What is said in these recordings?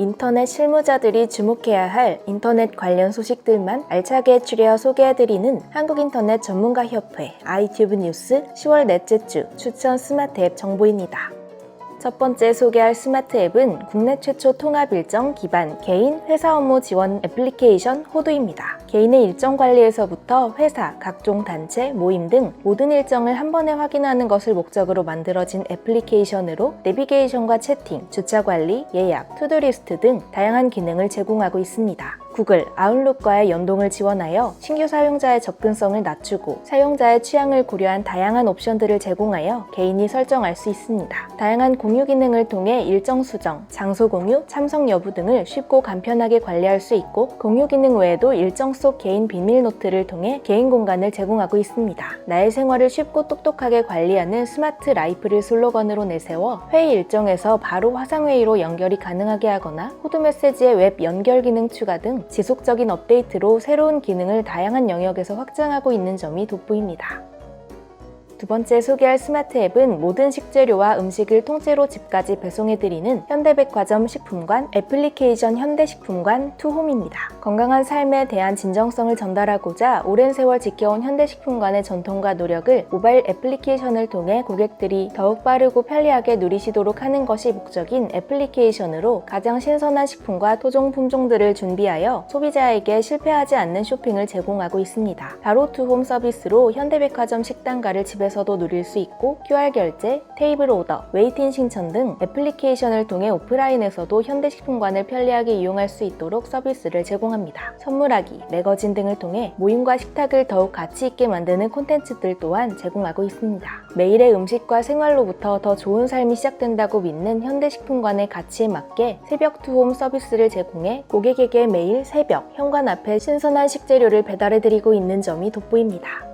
인터넷 실무자들이 주목해야 할 인터넷 관련 소식들만 알차게 추려 소개해드리는 한국인터넷 전문가협회 아이튜브 뉴스 10월 넷째 주 추천 스마트 앱 정보입니다. 첫 번째 소개할 스마트 앱은 국내 최초 통합 일정 기반 개인 회사 업무 지원 애플리케이션 호두입니다. 개인의 일정 관리에서부터 회사, 각종 단체, 모임 등 모든 일정을 한 번에 확인하는 것을 목적으로 만들어진 애플리케이션으로 내비게이션과 채팅, 주차 관리, 예약, 투두리스트 등 다양한 기능을 제공하고 있습니다. 구글, 아웃룩과의 연동을 지원하여 신규 사용자의 접근성을 낮추고 사용자의 취향을 고려한 다양한 옵션들을 제공하여 개인이 설정할 수 있습니다. 다양한 공유 기능을 통해 일정 수정, 장소 공유, 참석 여부 등을 쉽고 간편하게 관리할 수 있고 공유 기능 외에도 일정 속 개인 비밀 노트를 통해 개인 공간을 제공하고 있습니다. 나의 생활을 쉽고 똑똑하게 관리하는 스마트 라이프를 슬로건으로 내세워 회의 일정에서 바로 화상회의로 연결이 가능하게 하거나 코드 메시지의 웹 연결 기능 추가 등 지속적인 업데이트로 새로운 기능을 다양한 영역에서 확장하고 있는 점이 돋보입니다. 두 번째 소개할 스마트 앱은 모든 식재료와 음식을 통째로 집까지 배송해드리는 현대백화점 식품관 애플리케이션 현대식품관 투홈입니다. 건강한 삶에 대한 진정성을 전달하고자 오랜 세월 지켜온 현대식품관의 전통과 노력을 모바일 애플리케이션을 통해 고객들이 더욱 빠르고 편리하게 누리시도록 하는 것이 목적인 애플리케이션으로 가장 신선한 식품과 토종 품종들을 준비하여 소비자에게 실패하지 않는 쇼핑을 제공하고 있습니다. 바로 투홈 서비스로 현대백화점 식단가를 집에서 도 누릴 수 있고 QR 결제, 테이블 오더, 웨이팅 신청 등 애플리케이션을 통해 오프라인에서도 현대식품관을 편리하게 이용할 수 있도록 서비스를 제공합니다. 선물하기, 매거진 등을 통해 모임과 식탁을 더욱 가치 있게 만드는 콘텐츠들 또한 제공하고 있습니다. 매일의 음식과 생활로부터 더 좋은 삶이 시작된다고 믿는 현대식품관의 가치에 맞게 새벽 투홈 서비스를 제공해 고객에게 매일 새벽 현관 앞에 신선한 식재료를 배달해드리고 있는 점이 돋보입니다.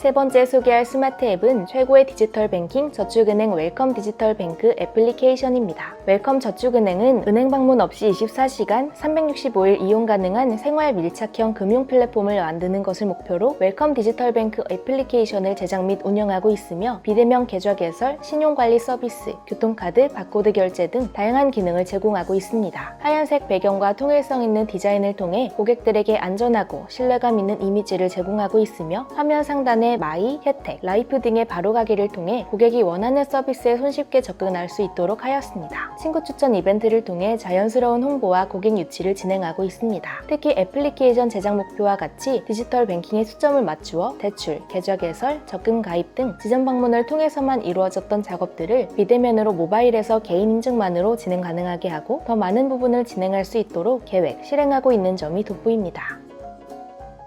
세 번째 소개할 스마트 앱은 최고의 디지털 뱅킹 저축은행 웰컴 디지털 뱅크 애플리케이션입니다. 웰컴 저축은행은 은행 방문 없이 24시간 365일 이용 가능한 생활 밀착형 금융 플랫폼을 만드는 것을 목표로 웰컴 디지털 뱅크 애플리케이션을 제작 및 운영하고 있으며 비대면 계좌 개설, 신용 관리 서비스, 교통카드, 바코드 결제 등 다양한 기능을 제공하고 있습니다. 하얀색 배경과 통일성 있는 디자인을 통해 고객들에게 안전하고 신뢰감 있는 이미지를 제공하고 있으며 화면 상단에 마이, 혜택, 라이프 등의 바로가기를 통해 고객이 원하는 서비스에 손쉽게 접근할 수 있도록 하였습니다. 친구 추천 이벤트를 통해 자연스러운 홍보와 고객 유치를 진행하고 있습니다. 특히 애플리케이션 제작 목표와 같이 디지털 뱅킹에 수점을 맞추어 대출, 계좌 개설, 적금 가입 등 지점 방문을 통해서만 이루어졌던 작업들을 비대면으로 모바일에서 개인 인증만으로 진행 가능하게 하고 더 많은 부분을 진행할 수 있도록 계획, 실행하고 있는 점이 돋보입니다.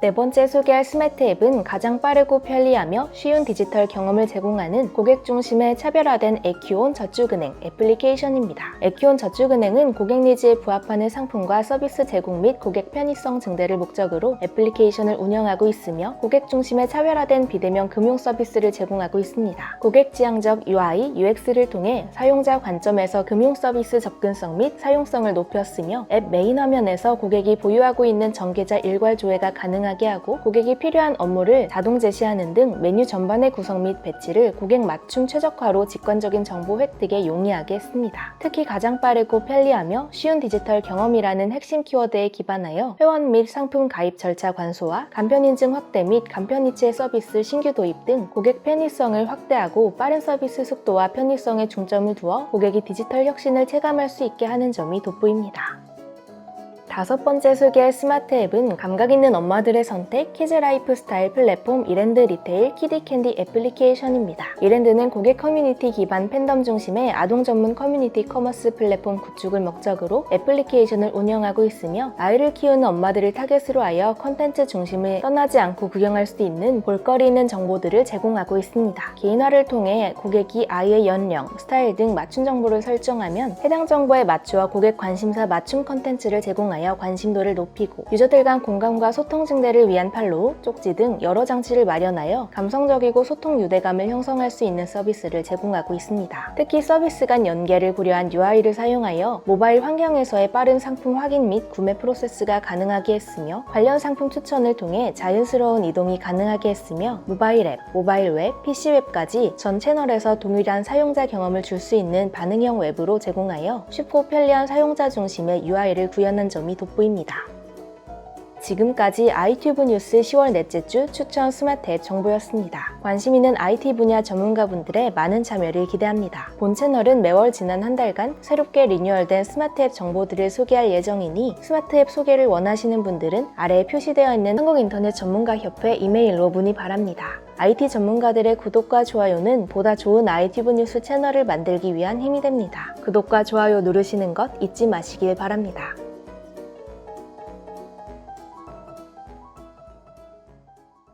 네 번째 소개할 스마트 앱은 가장 빠르고 편리하며 쉬운 디지털 경험을 제공하는 고객 중심의 차별화된 에큐온 저축은행 애플리케이션입니다. 에큐온 저축은행은 고객 니즈에 부합하는 상품과 서비스 제공 및 고객 편의성 증대를 목적으로 애플리케이션을 운영하고 있으며 고객 중심의 차별화된 비대면 금융 서비스를 제공하고 있습니다. 고객 지향적 UI, UX를 통해 사용자 관점에서 금융 서비스 접근성 및 사용성을 높였으며 앱 메인 화면에서 고객이 보유하고 있는 전계좌 일괄 조회가 가능 하게 하고 고객이 필요한 업무를 자동 제시하는 등 메뉴 전반의 구성 및 배치를 고객 맞춤 최적화로 직관적인 정보 획득에 용이하게 했습니다. 특히 가장 빠르고 편리하며 쉬운 디지털 경험이라는 핵심 키워드에 기반하여 회원 및 상품 가입 절차 관소와 간편 인증 확대 및 간편 이체 서비스 신규 도입 등 고객 편의성을 확대하고 빠른 서비스 속도와 편의성에 중점을 두어 고객이 디지털 혁신을 체감할 수 있게 하는 점이 돋보입니다. 다섯 번째 소개할 스마트 앱은 감각 있는 엄마들의 선택 키즈 라이프 스타일 플랫폼 이랜드 리테일 키디 캔디 애플리케이션입니다. 이랜드는 고객 커뮤니티 기반 팬덤 중심의 아동 전문 커뮤니티 커머스 플랫폼 구축을 목적으로 애플리케이션을 운영하고 있으며 아이를 키우는 엄마들을 타겟으로 하여 컨텐츠 중심을 떠나지 않고 구경할 수 있는 볼거리 있는 정보들을 제공하고 있습니다. 개인화를 통해 고객이 아이의 연령, 스타일 등 맞춤 정보를 설정하면 해당 정보에 맞추어 고객 관심사 맞춤 컨텐츠를 제공하여 활용하여 관심도를 높이고 유저들 간 공감과 소통 증대를 위한 팔로우, 쪽지 등 여러 장치를 마련하여 감성적이고 소통 유대감을 형성할 수 있는 서비스를 제공하고 있습니다. 특히 서비스 간 연계를 고려한 UI를 사용하여 모바일 환경에서의 빠른 상품 확인 및 구매 프로세스가 가능하게 했으며 관련 상품 추천을 통해 자연스러운 이동이 가능하게 했으며 모바일 앱, 모바일 웹, PC 웹까지 전 채널에서 동일한 사용자 경험을 줄 수 있는 반응형 웹으로 제공하여 쉽고 편리한 사용자 중심의 UI를 구현한 점이 돋보입니다. 지금까지 i튜브 뉴스 10월 넷째 주 추천 스마트 앱 정보였습니다. 관심 있는 IT 분야 전문가분들의 많은 참여를 기대합니다. 본 채널은 매월 지난 한 달간 새롭게 리뉴얼된 스마트 앱 정보들을 소개할 예정이니 스마트 앱 소개를 원하시는 분들은 아래에 표시되어 있는 한국인터넷 전문가협회 이메일로 문의 바랍니다. IT 전문가들의 구독과 좋아요는 보다 좋은 i튜브 뉴스 채널을 만들기 위한 힘이 됩니다. 구독과 좋아요 누르시는 것 잊지 마시길 바랍니다.